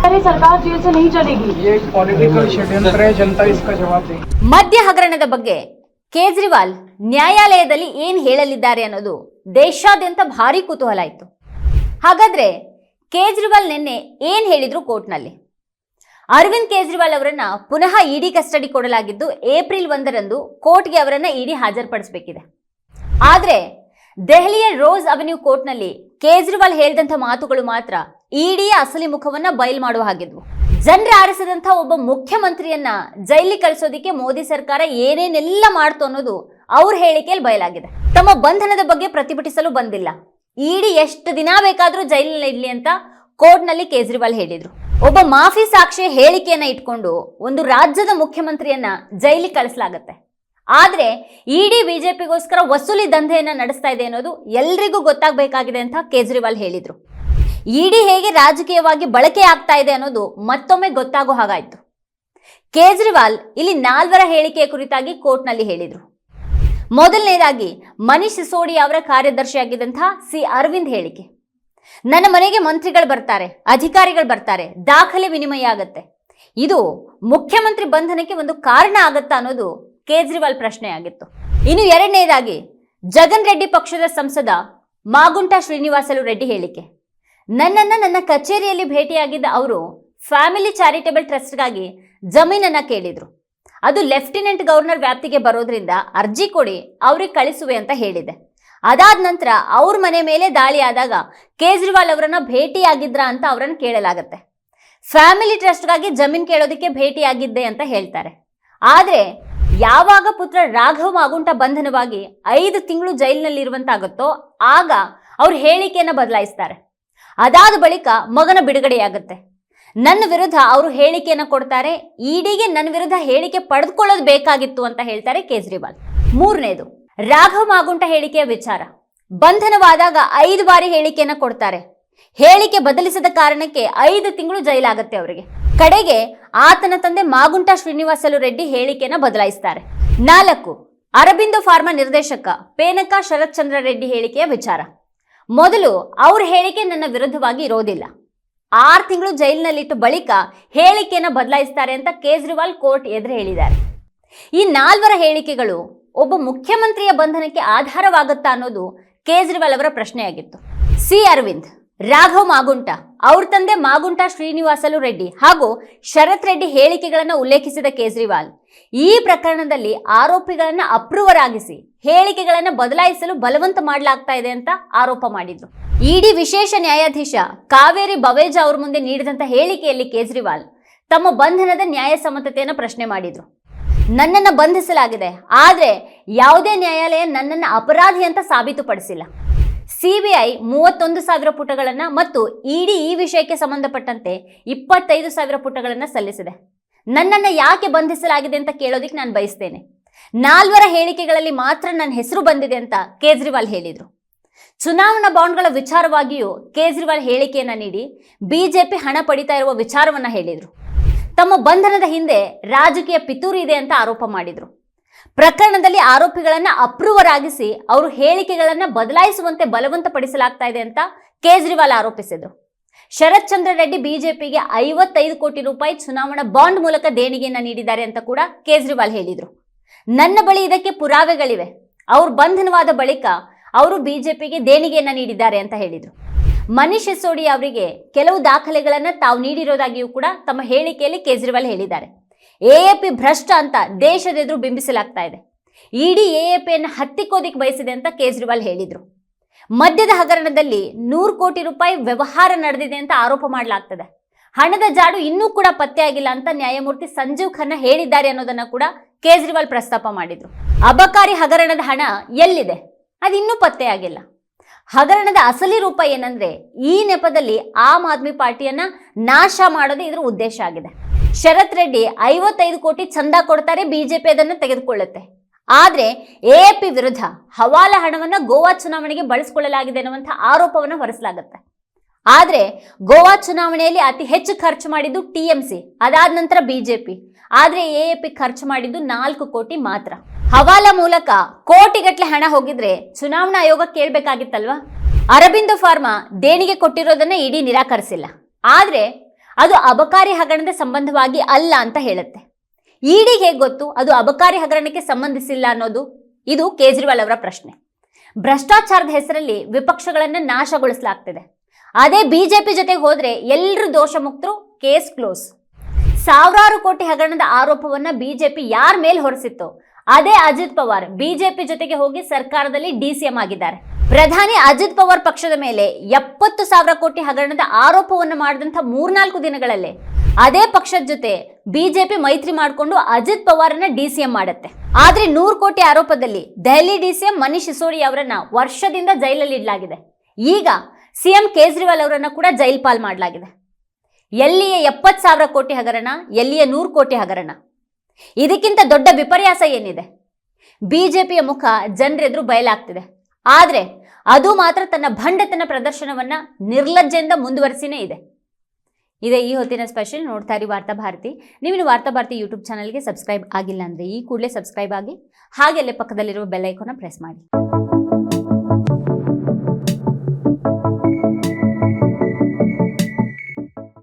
अरे सरकार जेल से नहीं चलेगी ये एक पॉलिटिकल षड्यंत्र है जनता इसका जवाब देगी ಮದ್ಯ ಹಗರಣದ ಬಗ್ಗೆ ಕೇಜ್ರಿವಾಲ್ ನ್ಯಾಯಾಲಯದಲ್ಲಿ ಏನ್ ಹೇಳಲಿದ್ದಾರೆ ಅನ್ನೋದು ದೇಶಾದ್ಯಂತ ಭಾರಿ ಕುತೂಹಲ ಇತ್ತು ಹಾಗಾದ್ರೆ ಕೇಜ್ರಿವಾಲ್ ನಿನ್ನೆ ಏನ್ ಹೇಳಿದ್ರು ಕೋರ್ಟ್ನಲ್ಲಿ ಅರವಿಂದ್ ಕೇಜ್ರಿವಾಲ್ ಅವರನ್ನ ಪುನಃ ಇಡಿ ಕಸ್ಟಡಿ ಕೊಡಲಾಗಿದ್ದು ಏಪ್ರಿಲ್ ಒಂದರಂದು ಕೋರ್ಟ್ಗೆ ಅವರನ್ನ ಇಡಿ ಹಾಜರುಪಡಿಸಬೇಕಿದೆ ಆದ್ರೆ ದೆಹಲಿಯ ರೋಸ್ ಅವೆನ್ಯೂ ಕೋರ್ಟ್ನಲ್ಲಿ ಕೇಜ್ರಿವಾಲ್ ಹೇಳಿದಂಥ ಮಾತುಗಳು ಮಾತ್ರ ಇಡಿಯ ಅಸಲಿ ಮುಖವನ್ನ ಬಯಲು ಮಾಡುವ ಹಾಗಿದ್ವು. ಜನರ ಆರಿಸಿದಂಥ ಒಬ್ಬ ಮುಖ್ಯಮಂತ್ರಿಯನ್ನ ಜೈಲಿಗೆ ಕಳಿಸೋದಿಕ್ಕೆ ಮೋದಿ ಸರ್ಕಾರ ಏನೇನೆಲ್ಲ ಮಾಡ್ತು ಅನ್ನೋದು ಅವ್ರ ಹೇಳಿಕೆಯಲ್ಲಿ ಬಯಲಾಗಿದೆ. ತಮ್ಮ ಬಂಧನದ ಬಗ್ಗೆ ಪ್ರತಿಭಟಿಸಲು ಬಂದಿಲ್ಲ. ಇಡಿ ಎಷ್ಟು ದಿನ ಬೇಕಾದರೂ ಜೈಲಿನಲ್ಲಿ ಇರಲಿ ಅಂತ ಕೋರ್ಟ್ನಲ್ಲಿ ಕೇಜ್ರಿವಾಲ್ ಹೇಳಿದ್ರು. ಒಬ್ಬ ಮಾಫಿ ಸಾಕ್ಷಿ ಹೇಳಿಕೆಯನ್ನ ಇಟ್ಕೊಂಡು ಒಂದು ರಾಜ್ಯದ ಮುಖ್ಯಮಂತ್ರಿಯನ್ನ ಜೈಲಿಗೆ ಕಳಿಸಲಾಗತ್ತೆ. ಆದ್ರೆ ಇಡಿ ಬಿಜೆಪಿಗೋಸ್ಕರ ವಸೂಲಿ ದಂಧೆಯನ್ನು ನಡೆಸ್ತಾ ಇದೆ ಅನ್ನೋದು ಎಲ್ರಿಗೂ ಗೊತ್ತಾಗಬೇಕಾಗಿದೆ ಅಂತ ಕೇಜ್ರಿವಾಲ್ ಹೇಳಿದರು. ಇಡಿ ಹೇಗೆ ರಾಜಕೀಯವಾಗಿ ಬಳಕೆ ಆಗ್ತಾ ಇದೆ ಅನ್ನೋದು ಮತ್ತೊಮ್ಮೆ ಗೊತ್ತಾಗೋ ಹಾಗಾಯ್ತು. ಕೇಜ್ರಿವಾಲ್ ಇಲ್ಲಿ ನಾಲ್ವರ ಹೇಳಿಕೆಯ ಕುರಿತಾಗಿ ಕೋರ್ಟ್ನಲ್ಲಿ ಹೇಳಿದರು. ಮೊದಲನೇದಾಗಿ ಮನೀಶ್ ಸಿಸೋಡಿ ಅವರ ಕಾರ್ಯದರ್ಶಿಯಾಗಿದ್ದಂತಹ ಸಿ ಅರವಿಂದ್ ಹೇಳಿಕೆ. ನನ್ನ ಮನೆಗೆ ಮಂತ್ರಿಗಳು ಬರ್ತಾರೆ, ಅಧಿಕಾರಿಗಳು ಬರ್ತಾರೆ, ದಾಖಲೆ ವಿನಿಮಯ ಆಗತ್ತೆ. ಇದು ಮುಖ್ಯಮಂತ್ರಿ ಬಂಧನಕ್ಕೆ ಒಂದು ಕಾರಣ ಆಗತ್ತಾ ಅನ್ನೋದು ಕೇಜ್ರಿವಾಲ್ ಪ್ರಶ್ನೆಯಾಗಿತ್ತು ಇನ್ನು ಎರಡನೇದಾಗಿ, ಜಗನ್ ರೆಡ್ಡಿ ಪಕ್ಷದ ಸಂಸದ ಮಾಗುಂಟ ಶ್ರೀನಿವಾಸಲು ರೆಡ್ಡಿ ಹೇಳಿಕೆ. ನನ್ನನ್ನು ನನ್ನ ಕಚೇರಿಯಲ್ಲಿ ಭೇಟಿಯಾಗಿದ್ದ ಅವರು ಫ್ಯಾಮಿಲಿ ಚಾರಿಟೇಬಲ್ ಟ್ರಸ್ಟ್ಗಾಗಿ ಜಮೀನನ್ನು ಕೇಳಿದರು. ಅದು ಲೆಫ್ಟಿನೆಂಟ್ ಗವರ್ನರ್ ವ್ಯಾಪ್ತಿಗೆ ಬರೋದ್ರಿಂದ ಅರ್ಜಿ ಕೊಡಿ, ಅವ್ರಿಗೆ ಕಳಿಸುವೆ ಅಂತ ಹೇಳಿದೆ. ಅದಾದ ನಂತರ ಅವ್ರ ಮನೆ ಮೇಲೆ ದಾಳಿ ಆದಾಗ ಕೇಜ್ರಿವಾಲ್ ಅವರನ್ನು ಭೇಟಿಯಾಗಿದ್ರ ಅಂತ ಅವರನ್ನು ಕೇಳಲಾಗತ್ತೆ. ಫ್ಯಾಮಿಲಿ ಟ್ರಸ್ಟ್ಗಾಗಿ ಜಮೀನ್ ಕೇಳೋದಕ್ಕೆ ಭೇಟಿಯಾಗಿದ್ದೆ ಅಂತ ಹೇಳ್ತಾರೆ. ಆದ್ರೆ ಯಾವಾಗ ಪುತ್ರ ರಾಘವ್ ಮಾಗುಂಟ ಬಂಧನವಾಗಿ ಐದು ತಿಂಗಳು ಜೈಲಿನಲ್ಲಿರುವಂತಾಗುತ್ತೋ ಆಗ ಅವ್ರ ಹೇಳಿಕೆಯನ್ನ ಬದಲಾಯಿಸ್ತಾರೆ. ಅದಾದ ಬಳಿಕ ಮಗನ ಬಿಡುಗಡೆಯಾಗುತ್ತೆ. ನನ್ನ ವಿರುದ್ಧ ಅವರು ಹೇಳಿಕೆಯನ್ನ ಕೊಡ್ತಾರೆ, ಈಡಿಗೆ ನನ್ನ ವಿರುದ್ಧ ಹೇಳಿಕೆ ಪಡೆದುಕೊಳ್ಳೋದು ಬೇಕಾಗಿತ್ತು ಅಂತ ಹೇಳ್ತಾರೆ ಕೇಜ್ರಿವಾಲ್. ಮೂರನೇದು, ರಾಘವ್ ಮಾಗುಂಟ ಹೇಳಿಕೆಯ ವಿಚಾರ. ಬಂಧನವಾದಾಗ ಐದು ಬಾರಿ ಹೇಳಿಕೆಯನ್ನ ಕೊಡ್ತಾರೆ. ಹೇಳಿಕೆ ಬದಲಿಸದ ಕಾರಣಕ್ಕೆ ಐದು ತಿಂಗಳು ಜೈಲಾಗತ್ತೆ ಅವರಿಗೆ. ಕಡೆಗೆ ಆತನ ತಂದೆ ಮಾಗುಂಟ ಶ್ರೀನಿವಾಸಲು ರೆಡ್ಡಿ ಹೇಳಿಕೆಯನ್ನು ಬದಲಾಯಿಸ್ತಾರೆ. ನಾಲ್ಕು, ಅರಬಿಂದೋ ಫಾರ್ಮಾ ನಿರ್ದೇಶಕ ಪೇನಕ ಶರತ್ಚಂದ್ರ ರೆಡ್ಡಿ ಹೇಳಿಕೆಯ ವಿಚಾರ. ಮೊದಲು ಅವ್ರ ಹೇಳಿಕೆ ನನ್ನ ವಿರುದ್ಧವಾಗಿ ಇರೋದಿಲ್ಲ. ಆರು ತಿಂಗಳು ಜೈಲಿನಲ್ಲಿಟ್ಟು ಬಳಿಕ ಹೇಳಿಕೆಯನ್ನು ಬದಲಾಯಿಸ್ತಾರೆ ಅಂತ ಕೇಜ್ರಿವಾಲ್ ಕೋರ್ಟ್ ಎದುರು ಹೇಳಿದ್ದಾರೆ. ಈ ನಾಲ್ವರ ಹೇಳಿಕೆಗಳು ಒಬ್ಬ ಮುಖ್ಯಮಂತ್ರಿಯ ಬಂಧನಕ್ಕೆ ಆಧಾರವಾಗುತ್ತಾ ಅನ್ನೋದು ಕೇಜ್ರಿವಾಲ್ ಅವರ ಪ್ರಶ್ನೆಯಾಗಿತ್ತು. ಸಿ ಅರವಿಂದ್ ರಾಘವ್ ಮಾಗುಂಟ, ಅವ್ರ ತಂದೆ ಮಾಗುಂಟ ಶ್ರೀನಿವಾಸಲು ರೆಡ್ಡಿ ಹಾಗೂ ಶರತ್ ರೆಡ್ಡಿ ಹೇಳಿಕೆಗಳನ್ನು ಉಲ್ಲೇಖಿಸಿದ ಕೇಜ್ರಿವಾಲ್. ಈ ಪ್ರಕರಣದಲ್ಲಿ ಆರೋಪಿಗಳನ್ನು ಅಪ್ರೂವರಾಗಿಸಿ ಹೇಳಿಕೆಗಳನ್ನು ಬದಲಾಯಿಸಲು ಬಲವಂತ ಮಾಡಲಾಗ್ತಾ ಇದೆ ಅಂತ ಆರೋಪ ಮಾಡಿದ್ರು. ಇಡಿ ವಿಶೇಷ ನ್ಯಾಯಾಧೀಶ ಕಾವೇರಿ ಬವೇಜಾ ಅವ್ರ ಮುಂದೆ ನೀಡಿದಂತ ಹೇಳಿಕೆಯಲ್ಲಿ ಕೇಜ್ರಿವಾಲ್ ತಮ್ಮ ಬಂಧನದ ನ್ಯಾಯಸಮ್ಮತತೆಯನ್ನು ಪ್ರಶ್ನೆ ಮಾಡಿದ್ರು. ನನ್ನನ್ನು ಬಂಧಿಸಲಾಗಿದೆ, ಆದರೆ ಯಾವುದೇ ನ್ಯಾಯಾಲಯ ನನ್ನನ್ನು ಅಪರಾಧಿ ಅಂತ ಸಾಬೀತುಪಡಿಸಿಲ್ಲ. ಸಿಬಿಐ ಮೂವತ್ತೊಂದು ಸಾವಿರ ಪುಟಗಳನ್ನು ಮತ್ತು ಇಡಿ ಈ ವಿಷಯಕ್ಕೆ ಸಂಬಂಧಪಟ್ಟಂತೆ ಇಪ್ಪತ್ತೈದು ಸಾವಿರ ಪುಟಗಳನ್ನು ಸಲ್ಲಿಸಿದೆ. ನನ್ನನ್ನು ಯಾಕೆ ಬಂಧಿಸಲಾಗಿದೆ ಅಂತ ಕೇಳೋದಿಕ್ಕೆ ನಾನು ಬಯಸ್ತೇನೆ. ನಾಲ್ವರ ಹೇಳಿಕೆಗಳಲ್ಲಿ ಮಾತ್ರ ನನ್ನ ಹೆಸರು ಬಂದಿದೆ ಅಂತ ಕೇಜ್ರಿವಾಲ್ ಹೇಳಿದರು. ಚುನಾವಣಾ ಬಾಂಡ್ಗಳ ವಿಚಾರವಾಗಿಯೂ ಕೇಜ್ರಿವಾಲ್ ಹೇಳಿಕೆಯನ್ನು ನೀಡಿ ಬಿಜೆಪಿ ಹಣ ಪಡಿತಾ ಇರುವ ವಿಚಾರವನ್ನು ಹೇಳಿದರು. ತಮ್ಮ ಬಂಧನದ ಹಿಂದೆ ರಾಜಕೀಯ ಪಿತೂರಿ ಇದೆ ಅಂತ ಆರೋಪ ಮಾಡಿದರು. ಪ್ರಕರಣದಲ್ಲಿ ಆರೋಪಿಗಳನ್ನ ಅಪ್ರೂವರಾಗಿಸಿ ಅವರು ಹೇಳಿಕೆಗಳನ್ನ ಬದಲಾಯಿಸುವಂತೆ ಬಲವಂತಪಡಿಸಲಾಗ್ತಾ ಇದೆ ಅಂತ ಕೇಜ್ರಿವಾಲ್ ಆರೋಪಿಸಿದರು. ಶರತ್ ಚಂದ್ರ ರೆಡ್ಡಿ ಬಿಜೆಪಿಗೆ ಐವತ್ತೈದು ಕೋಟಿ ರೂಪಾಯಿ ಚುನಾವಣಾ ಬಾಂಡ್ ಮೂಲಕ ದೇಣಿಗೆಯನ್ನ ನೀಡಿದ್ದಾರೆ ಅಂತ ಕೂಡ ಕೇಜ್ರಿವಾಲ್ ಹೇಳಿದರು. ನನ್ನ ಬಳಿ ಇದಕ್ಕೆ ಪುರಾವೆಗಳಿವೆ. ಅವರು ಬಂಧನವಾದ ಬಳಿಕ ಅವರು ಬಿಜೆಪಿಗೆ ದೇಣಿಗೆಯನ್ನ ನೀಡಿದ್ದಾರೆ ಅಂತ ಹೇಳಿದರು. ಮನೀಶ್ ಸಿಸೋಡಿ ಅವರಿಗೆ ಕೆಲವು ದಾಖಲೆಗಳನ್ನ ತಾವು ನೀಡಿರೋದಾಗಿಯೂ ಕೂಡ ತಮ್ಮ ಹೇಳಿಕೆಯಲ್ಲಿ ಕೇಜ್ರಿವಾಲ್ ಹೇಳಿದ್ದಾರೆ. ಎಎಪಿ ಭ್ರಷ್ಟ ಅಂತ ದೇಶದೆದುರು ಬಿಂಬಿಸಲಾಗ್ತಾ ಇದೆ. ಇಡೀ ಎ ಎ ಪಿಯನ್ನು ಹತ್ತಿಕ್ಕೋದಿಕ್ಕೆ ಬಯಸಿದೆ ಅಂತ ಕೇಜ್ರಿವಾಲ್ ಹೇಳಿದರು. ಮದ್ಯದ ಹಗರಣದಲ್ಲಿ ನೂರು ಕೋಟಿ ರೂಪಾಯಿ ವ್ಯವಹಾರ ನಡೆದಿದೆ ಅಂತ ಆರೋಪ ಮಾಡಲಾಗ್ತದೆ. ಹಣದ ಜಾಡು ಇನ್ನೂ ಕೂಡ ಪತ್ತೆಯಾಗಿಲ್ಲ ಅಂತ ನ್ಯಾಯಮೂರ್ತಿ ಸಂಜೀವ್ ಖನ್ನಾ ಹೇಳಿದ್ದಾರೆ ಅನ್ನೋದನ್ನ ಕೂಡ ಕೇಜ್ರಿವಾಲ್ ಪ್ರಸ್ತಾಪ ಮಾಡಿದ್ರು. ಅಬಕಾರಿ ಹಗರಣದ ಹಣ ಎಲ್ಲಿದೆ? ಅದು ಇನ್ನೂ ಪತ್ತೆಯಾಗಿಲ್ಲ. ಹಗರಣದ ಅಸಲಿ ರೂಪ ಏನಂದ್ರೆ ಈ ನೆಪದಲ್ಲಿ ಆಮ್ ಆದ್ಮಿ ಪಾರ್ಟಿಯನ್ನ ನಾಶ ಮಾಡೋದೇ ಇದರ ಉದ್ದೇಶ ಆಗಿದೆ. ಶರತ್ ರೆಡ್ಡಿ ಐವತ್ತೈದು ಕೋಟಿ ಚಂದ ಕೊಡ್ತಾರೆ ಬಿಜೆಪಿ ಅದನ್ನು ತೆಗೆದುಕೊಳ್ಳುತ್ತೆ. ಆದ್ರೆ ಎಎಪಿ ವಿರುದ್ಧ ಹವಾಲ ಹಣವನ್ನ ಗೋವಾ ಚುನಾವಣೆಗೆ ಬಳಸಿಕೊಳ್ಳಲಾಗಿದೆ ಅನ್ನುವಂಥ ಆರೋಪವನ್ನು ಹೊರಿಸಲಾಗುತ್ತೆ. ಆದರೆ ಗೋವಾ ಚುನಾವಣೆಯಲ್ಲಿ ಅತಿ ಹೆಚ್ಚು ಖರ್ಚು ಮಾಡಿದ್ದು ಟಿಎಂಸಿ ಅದಾದ ನಂತರ ಬಿಜೆಪಿ ಆದ್ರೆ ಎಎಪಿ ಖರ್ಚು ಮಾಡಿದ್ದು ನಾಲ್ಕು ಕೋಟಿ ಮಾತ್ರ. ಹವಾಲ ಮೂಲಕ ಕೋಟಿಗಟ್ಟಲೆ ಹಣ ಹೋಗಿದ್ರೆ ಚುನಾವಣಾ ಆಯೋಗ ಕೇಳಬೇಕಾಗಿತ್ತಲ್ವಾ? ಅರಬಿಂದೋ ಫಾರ್ಮಾ ದೇಣಿಗೆ ಕೊಟ್ಟಿರೋದನ್ನ ಇಡೀ ನಿರಾಕರಿಸಿಲ್ಲ. ಆದ್ರೆ ಅದು ಅಬಕಾರಿ ಹಗರಣದ ಸಂಬಂಧವಾಗಿ ಅಲ್ಲ ಅಂತ ಹೇಳುತ್ತೆ. ಇಡಿ ಹೇಗೆ ಗೊತ್ತು? ಅದು ಅಬಕಾರಿ ಹಗರಣಕ್ಕೆ ಸಂಬಂಧಿಸಿಲ್ಲ ಅನ್ನೋದು ಇದು ಕೇಜ್ರಿವಾಲ್ ಅವರ ಪ್ರಶ್ನೆ. ಭ್ರಷ್ಟಾಚಾರದ ಹೆಸರಲ್ಲಿ ವಿಪಕ್ಷಗಳನ್ನ ನಾಶಗೊಳಿಸಲಾಗ್ತಿದೆ. ಅದೇ ಬಿಜೆಪಿ ಜೊತೆಗೆ ಹೋದ್ರೆ ಎಲ್ಲರೂ ದೋಷ ಮುಕ್ತರು ಕೇಸ್ ಕ್ಲೋಸ್. ಸಾವಿರಾರು ಕೋಟಿ ಹಗರಣದ ಆರೋಪವನ್ನ ಬಿಜೆಪಿ ಯಾರ ಮೇಲೆ ಹೊರಿಸಿತ್ತು, ಅದೇ ಅಜಿತ್ ಪವಾರ್ ಬಿಜೆಪಿ ಜೊತೆಗೆ ಹೋಗಿ ಸರ್ಕಾರದಲ್ಲಿ ಡಿಸಿಎಂ ಆಗಿದ್ದಾರೆ. ಪ್ರಧಾನಿ ಅಜಿತ್ ಪವಾರ್ ಪಕ್ಷದ ಮೇಲೆ ಎಪ್ಪತ್ತು ಸಾವಿರ ಕೋಟಿ ಹಗರಣದ ಆರೋಪವನ್ನು ಮಾಡಿದಂಥ ಮೂರ್ನಾಲ್ಕು ದಿನಗಳಲ್ಲೇ ಅದೇ ಪಕ್ಷದ ಜೊತೆ ಬಿಜೆಪಿ ಮೈತ್ರಿ ಮಾಡಿಕೊಂಡು ಅಜಿತ್ ಪವಾರ್ನ ಡಿಸಿಎಂ ಮಾಡುತ್ತೆ. ಆದ್ರೆ ನೂರು ಕೋಟಿ ಆರೋಪದಲ್ಲಿ Delhi D C M Manish Sisodia ಅವರನ್ನ ವರ್ಷದಿಂದ ಜೈಲಲ್ಲಿ ಇಡಲಾಗಿದೆ. ಈಗ ಸಿಎಂ ಕೇಜ್ರಿವಾಲ್ ಅವರನ್ನ ಕೂಡ ಜೈಲ್ ಪಾಲ್ ಮಾಡಲಾಗಿದೆ. ಎಲ್ಲಿಯ ಎಪ್ಪತ್ತು ಸಾವಿರ ಕೋಟಿ ಹಗರಣ, ಎಲ್ಲಿಯ ನೂರು ಕೋಟಿ ಹಗರಣ. ಇದಕ್ಕಿಂತ ದೊಡ್ಡ ವಿಪರ್ಯಾಸ ಏನಿದೆ? ಬಿಜೆಪಿಯ ಮುಖ ಜನರೆದುರು ಬಯಲಾಗ್ತಿದೆ. ಆದರೆ ಅದು ಮಾತ್ರ ತನ್ನ ಭಂಡತನ ಪ್ರದರ್ಶನವನ್ನ ನಿರ್ಲಜ್ಜೆಯಿಂದ ಮುಂದುವರಿಸಿನೇ ಇದೆ. ಇದೇ ಈ ಹೊತ್ತಿನ ಸ್ಪೆಷಲ್ ನೋಡ್ತಾ ಇರಿ ವಾರ್ತಾ ಭಾರತಿ. ನೀವು ವಾರ್ತಾ ಭಾರತಿ ಯೂಟ್ಯೂಬ್ ಚಾನಲ್ಗೆ ಸಬ್ಸ್ಕ್ರೈಬ್ ಆಗಿಲ್ಲ ಅಂದರೆ ಈ ಕೂಡಲೇ ಸಬ್ಸ್ಕ್ರೈಬ್ ಆಗಿ ಹಾಗೆ ಅಲ್ಲೇ ಪಕ್ಕದಲ್ಲಿರುವ ಬೆಲ್ ಐಕಾನ ಪ್ರೆಸ್ ಮಾಡಿ.